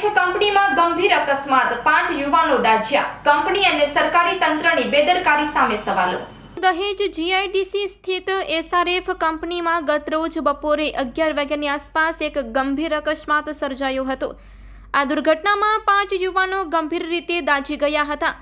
SRF કંપનીમાં ગંભીર અકસ્માત, પાંચ યુવાનો દાઝ્યા. કંપની અને સરકારી તંત્રની બેદરકારી સામે સવાલો. દહેજ જીઆઈડીસી સ્થિત એસઆરએફ કંપનીમાં ગતરોજ બપોરે અગિયાર વાગ્યાની આસપાસ એક ગંભીર અકસ્માત સર્જાયો હતો. આ દુર્ઘટનામાં પાંચ યુવાનો ગંભીર રીતે દાઝી ગયા હતા.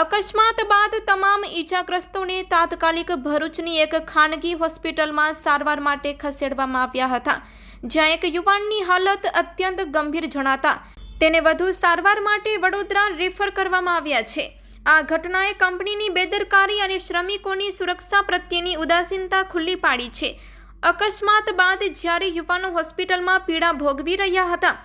અકસ્માત બાદ તમામ ઈજાગ્રસ્તોને તાત્કાલિક ભરૂચની એક ખાનગી હોસ્પિટલમાં સારવાર માટે ખસેડવામાં આવ્યા હતા, જ્યાં એક યુવાનની હાલત અત્યંત ગંભીર જણાતા તેને વધુ સારવાર માટે વડોદરા રેફર કરવામાં આવ્યા છે. આ ઘટનાએ કંપનીની બેદરકારી અને શ્રમિકોની સુરક્ષા પ્રત્યેની ઉદાસીનતા ખુલ્લી પાડી છે. અકસ્માત બાદ જ્યારે યુવાનો હોસ્પિટલમાં પીડા ભોગવી રહ્યા હતા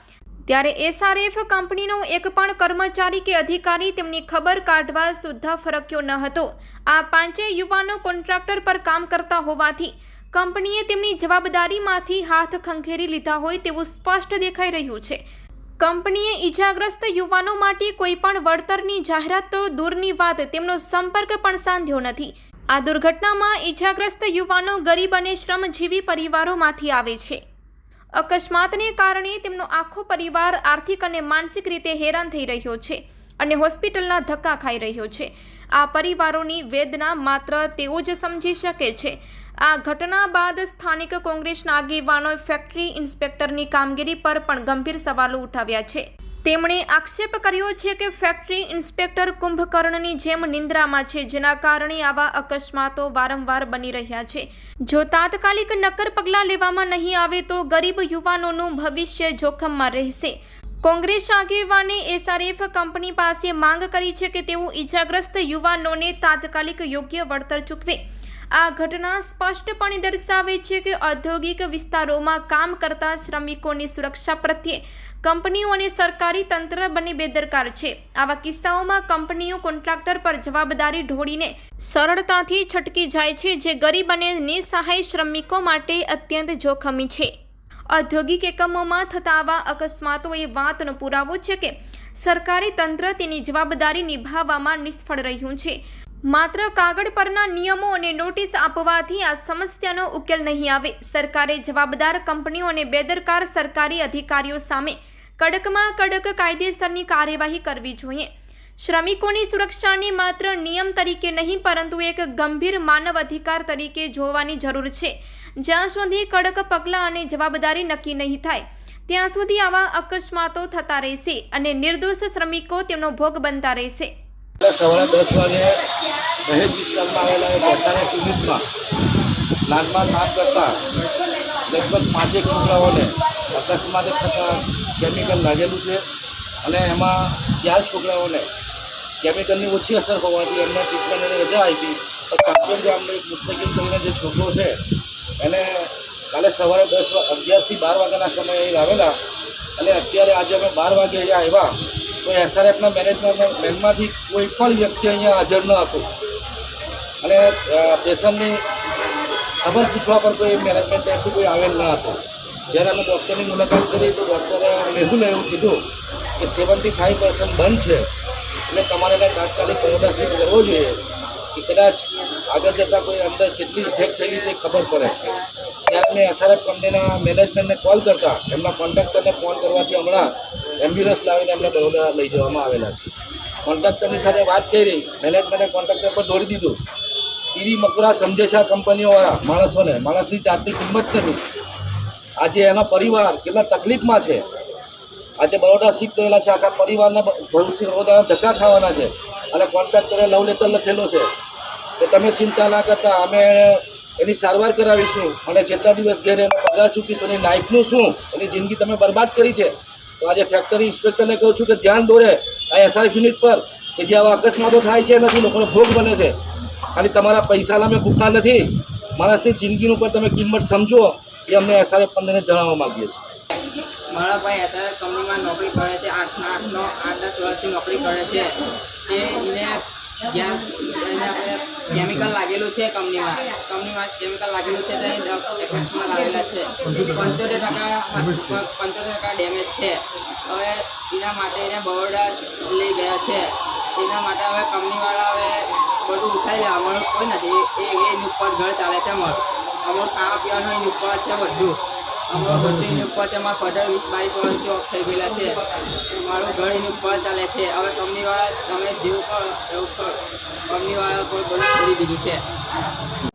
ત્યારે એસઆરએફ કંપનીનો એક પણ કર્મચારી કે અધિકારી તેમની ખબર કાઢવા સુદ્ધા ફરક્યો ન હતો. આ પાંચેય યુવાનો કોન્ટ્રાક્ટર પર કામ કરતા હોવાથી કંપનીએ તેમની જવાબદારીમાંથી હાથ ખંખેરી લીધા હોય તેવું સ્પષ્ટ દેખાઈ રહ્યું છે. કંપનીએ ઈજાગ્રસ્ત યુવાનો માટે કોઈ પણ વળતરની જાહેરાત તો દૂરની વાત, તેમનો સંપર્ક પણ સાંધ્યો નથી. આ દુર્ઘટનામાં ઈજાગ્રસ્ત યુવાનો ગરીબ અને શ્રમજીવી પરિવારોમાંથી આવે છે. અકસ્માતને કારણે તેમનો આખો પરિવાર આર્થિક અને માનસિક રીતે હેરાન થઈ રહ્યો છે અને હોસ્પિટલના ધક્કા ખાઈ રહ્યો છે. આ પરિવારોની વેદના માત્ર તેઓ જ સમજી શકે છે. આ ઘટના બાદ સ્થાનિક કોંગ્રેસના આગેવાનોએ ફેક્ટરી ઇન્સ્પેક્ટરની કામગીરી પર પણ ગંભીર સવાલો ઉઠાવ્યા છે. તેમણે આક્ષેપ કર્યો છે કે ફેક્ટરી ઇન્સ્પેક્ટર કુંભકર્ણની જેમ નિંદ્રામાં છે, જેના કારણે આવા અકસ્માતો વારંવાર બની રહ્યા છે. જો તાત્કાલિક નક્કર પગલાં લેવામાં નહીં આવે તો ગરીબ યુવાનોનું ભવિષ્ય જોખમમાં રહેશે. કોંગ્રેસ આગેવાને એસઆરએફ કંપની પાસે માંગ કરી છે કે તેઓ ઈજાગ્રસ્ત યુવાનોને તાત્કાલિક યોગ્ય વળતર ચૂકવે. આ ઘટના સ્પષ્ટપણે દર્શાવે છે કે ઔદ્યોગિક વિસ્તારોમાં કામ કરતા શ્રમિકોની સુરક્ષા પ્રત્યે કંપનીઓ અને સરકારી તંત્ર બંને બેદરકાર છે. આવા કિસ્સાઓમાં કંપનીઓ કોન્ટ્રાક્ટર પર જવાબદારી ઢોળીને સરળતાથી છટકી જાય છે, જે ગરીબ અને નિસહાય શ્રમિકો માટે અત્યંત જોખમી છે. ઔદ્યોગિક એકમોમાં થતા આવા અકસ્માતો એ વાતનો પુરાવો છે કે સરકારી તંત્ર તેની જવાબદારી નિભાવવામાં નિષ્ફળ રહ્યું છે. માત્ર કાગળ પરના નિયમો અને નોટિસ આપવાથી આ સમસ્યાનો ઉકેલ નહીં આવે. સરકારે જવાબદાર કંપનીઓ અને બેદરકાર સરકારી અધિકારીઓ સામે કડકમાં કડક કાયદેસરની કાર્યવાહી કરવી જોઈએ. શ્રમિકોની સુરક્ષાને માત્ર નિયમ તરીકે નહીં, પરંતુ એક ગંભીર માનવ અધિકાર તરીકે જોવાની જરૂર છે. જ્યાં સુધી કડક પગલાં અને જવાબદારી નક્કી નહીં થાય, ત્યાં સુધી આવા અકસ્માતો થતા રહેશે અને નિર્દોષ શ્રમિકો તેમનો ભોગ બનતા રહેશે. સવારે દસ વાગે દહેજ વિસ્તારમાં આવેલા બસાને ક્લિનિકમાં લાગમાં કામ કરતા લગભગ પાંચેક છોકરાઓને અકસ્માતે કેમિકલ લાગેલું છે અને એમાં ચાર છોકરાઓને કેમિકલની ઓછી અસર હોવાથી એમને ટ્રીટમેન્ટની રજા આપી. કાપેર ગામનો એક મુસ્તકીમ કરીને જે છોકરો છે, એને કાલે સવારે દસ અગિયારથી બાર વાગ્યાના સમયે આવેલા. અને અત્યારે આજે અમે બાર વાગે અહીંયા આવ્યા. તો એસઆરએફના મેનેજમેન્ટ બેંકમાંથી કોઈ પણ વ્યક્તિ અહીંયા હાજર ન હતો. અને પેશન્ટની ખબર પૂછવા પર કોઈ મેનેજમેન્ટ ત્યાંથી કોઈ આવેલ ન હતું. જ્યારે અમે ડૉક્ટરની મુલાકાત કરી તો ડૉક્ટરે મેહુલે એવું કીધું કે સેવન્ટી ફાઈવ પર્સન્ટ બંધ છે. એટલે તમારે એને તાત્કાલિક બરોડા કરવો જોઈએ કે કદાચ આગળ જતાં કોઈ અંદર કેટલી ઇફેક્ટ થયેલી છે ખબર પડે. ત્યારે મેં એસઆરએફ કંપનીના મેનેજમેન્ટને કોલ કરતા. એમના કોન્ટ્રાક્ટરને ફોન કરવાથી હમણાં એમ્બ્યુલન્સ લાવીને એમને બરોડા લઈ જવામાં આવેલા છે. કોન્ટ્રાક્ટરની સાથે વાત કરી મેનેજમેન્ટે કોન્ટ્રાક્ટર પર દોડી દીધું. એવી મકરા સમજે કંપનીઓવાળા માણસોને, માણસની જાતની કિંમત નથી. આજે એનો પરિવાર કેટલા તકલીફમાં છે. આજે બરોડા શીખ થયેલા છે, આખા પરિવારને ભવિષ્ય ધક્કા ખાવાના છે. અને કોન્ટ્રાક્ટરે લવ લેટર લખેલો છે કે તમે ચિંતા ના કરતા, અમે એની સારવાર કરાવીશું. અને જેટલા દિવસ ઘેર એનો પગાર ચૂકીશું એની લાઈફનું શું? એની જિંદગી તમે બરબાદ કરી છે. તો આજે ફેક્ટરી ઇન્સ્પેક્ટરને કહું છું કે ધ્યાન દોરે આ એસઆરએફ યુનિટ પર કે જે આવા અકસ્માતો થાય છે નથી લોકોનો ભોગ બને છે. ખાલી તમારા પૈસાના અમે ભૂખા નથી. માણસની જિંદગીનું પણ તમે કિંમત સમજો એ અમને એસઆરએફ પંદરને જણાવવા માગીએ છીએ. મારા ભાઈ એસઆરએફ કંપનીમાં નોકરી કરે છે. આઠ આઠનો આઠ, દસ વર્ષથી નોકરી કરે છે. એને જ્યાં આપણે કેમિકલ લાગેલું છે કંપનીમાં. કંપનીમાં કેમિકલ લાગેલું છે એફેક્ટમાં લાવેલા છે. પંચોતેર ટકા પંચોતેર ટકા ડેમેજ છે. હવે એના માટે એને બરોડા લઈ ગયા છે. એના માટે હવે કંપનીવાળા હવે બધું ઉઠાવી લે. અમારું કોઈ નથી. એ એની ઉપર ઘર ચાલે છે અમારું અમારું ખાવા પીવાનું એની ઉપર છે બધું. અમારું બધું ઉપર મારા ફાધર વીસ, બાવીસ વર્ષથી ઓફ થઈ ગયેલા છે. મારું ઘર એની ઉપર ચાલે છે. હવે કંપનીવાળા તમે જેવું કરો એવું કરો. કંપનીવાળા પર બધું છોડી દીધું છે.